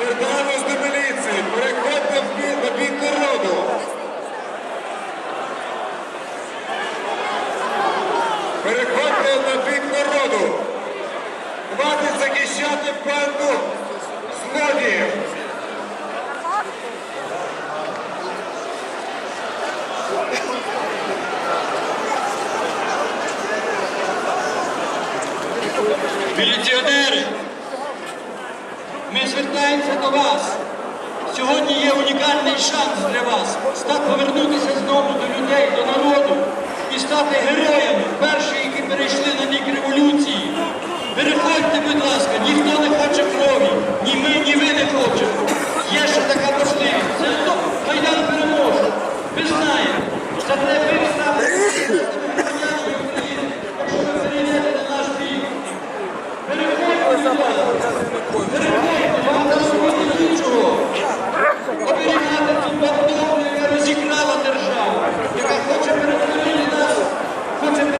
Звертаємось до міліції, переходьте в бій на бік народу. Переходьте на бік народу. Хватить захищати банду злодіїв. Міліціонери! Ми звертаємося до вас. Сьогодні є унікальний шанс для вас повернутися знову до людей, до народу і стати героями, перші, які перейшли на вік революції. Переходьте, будь ласка, ніхто не хоче крові, ні ми, ні ви не хочемо. Є ще така можливість. Майдан переможе. Ви знаєте, за те ви ставите. Переходьте, переходьте.